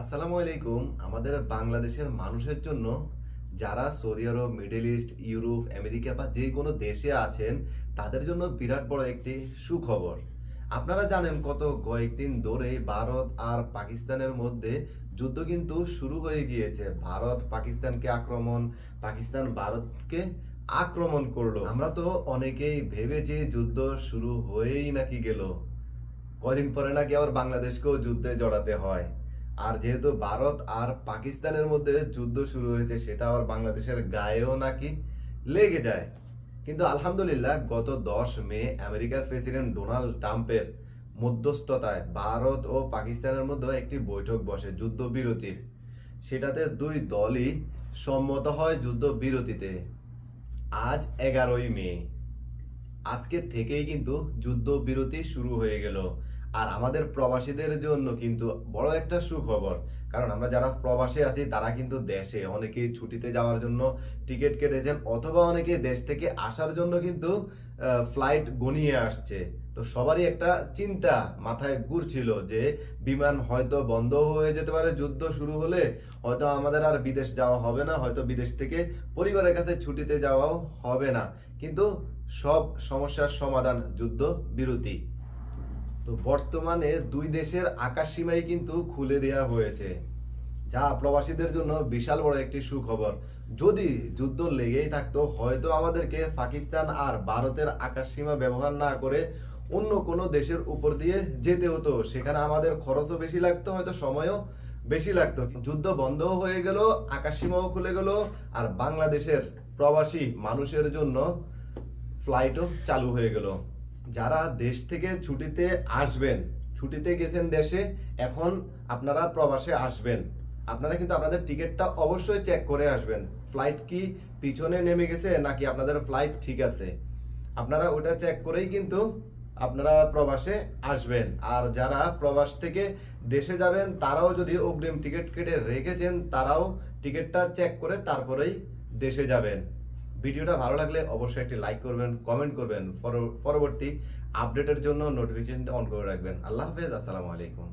আসসালামু আলাইকুম। আমাদের বাংলাদেশের মানুষের জন্য যারা সৌদি আরব, মিডল ইস্ট, ইউরোপ, আমেরিকা বা যে কোনো দেশে আছেন, তাদের জন্য বিরাট বড় একটি সুখবর। আপনারা জানেন কত কয়েকদিন ধরে ভারত আর পাকিস্তানের মধ্যে যুদ্ধ কিন্তু শুরু হয়ে গিয়েছে। ভারত পাকিস্তানকে আক্রমণ, পাকিস্তান ভারতকে আক্রমণ করল। আমরা তো অনেকেই ভেবে যে যুদ্ধ শুরু হয়েই নাকি গেল। কদিন পরে নাকি আবার বাংলাদেশকেও যুদ্ধে জড়াতে হয়। আর যেহেতু ভারত আর পাকিস্তানের মধ্যে যুদ্ধ শুরু হয়েছে, সেটা আবার বাংলাদেশের গায়েও নাকি লেগে যায়। কিন্তু আলহামদুলিল্লাহ, গত দশ মে আমেরিকার প্রেসিডেন্ট ডোনাল্ড ট্রাম্পের মধ্যস্থতায় ভারত ও পাকিস্তানের মধ্যে একটি বৈঠক বসে যুদ্ধবিরতির। সেটাতে দুই দলই সম্মত হয় যুদ্ধবিরতিতে। আজ এগারোই মে। আজকে থেকেই কিন্তু যুদ্ধবিরতি শুরু হয়ে গেল। আর আমাদের প্রবাসীদের জন্য কিন্তু বড় একটা সুখবর। কারণ আমরা যারা প্রবাসে আছি, তারা কিন্তু দেশে। অনেকেই ছুটিতে যাওয়ার জন্য টিকিট কেটেছেন অথবা অনেকে দেশ থেকে আসার জন্য কিন্তু ফ্লাইট গনিয়ে আসছে। তো সবারই একটা চিন্তা মাথায় ঘুরছিল যে, বিমান হয়তো বন্ধ হয়ে যেতে পারে, যুদ্ধ শুরু হলে। হয়তো আমাদের আর বিদেশ যাওয়া হবে না, হয়তো বিদেশ থেকে পরিবারের কাছে ছুটিতে যাওয়াও হবে না। কিন্তু সব সমস্যার সমাধান যুদ্ধ বিরতি। তো বর্তমানে দুই দেশের আকাশ সীমাই কিন্তু খুলে দেওয়া হয়েছে, যা প্রবাসীদের জন্য বিশাল বড় একটি সুখবর। যদি যুদ্ধ লেগেই থাকতো, হয়তো আমাদেরকে পাকিস্তান আর ভারতের আকাশ সীমা ব্যবহার না করে অন্য কোনো দেশের উপর দিয়ে যেতে হতো। সেখানে আমাদের খরচও বেশি লাগতো, হয়তো সময়ও বেশি লাগতো। যুদ্ধ বন্ধও হয়ে গেল, আকাশ সীমাও খুলে গেল, আর বাংলাদেশের প্রবাসী মানুষের জন্য ফ্লাইটও চালু হয়ে গেল। যারা দেশ থেকে ছুটিতে আসবেন, ছুটিতে গেছেন দেশে, এখন আপনারা প্রবাসে আসবেন। আপনারা কিন্তু আপনাদের টিকিটটা অবশ্যই চেক করে আসবেন। ফ্লাইট কি পিছনে নেমে গেছে নাকি আপনাদের ফ্লাইট ঠিক আছে? আপনারা ওটা চেক করেই কিন্তু আপনারা প্রবাসে আসবেন। আর যারা প্রবাস থেকে দেশে যাবেন, তারাও যদি অগ্রিম টিকিট কেটে রেখেছেন, তারাও টিকিটটা চেক করে তারপরেই দেশে যাবেন। ভিডিওটা ভালো লাগলে অবশ্যই একটি লাইক করবেন কমেন্ট করবেন। পরবর্তী আপডেটের জন্য নোটিফিকেশনটা অন করে রাখবেন। আল্লাহ হাফেজ, আসসালামু আলাইকুম।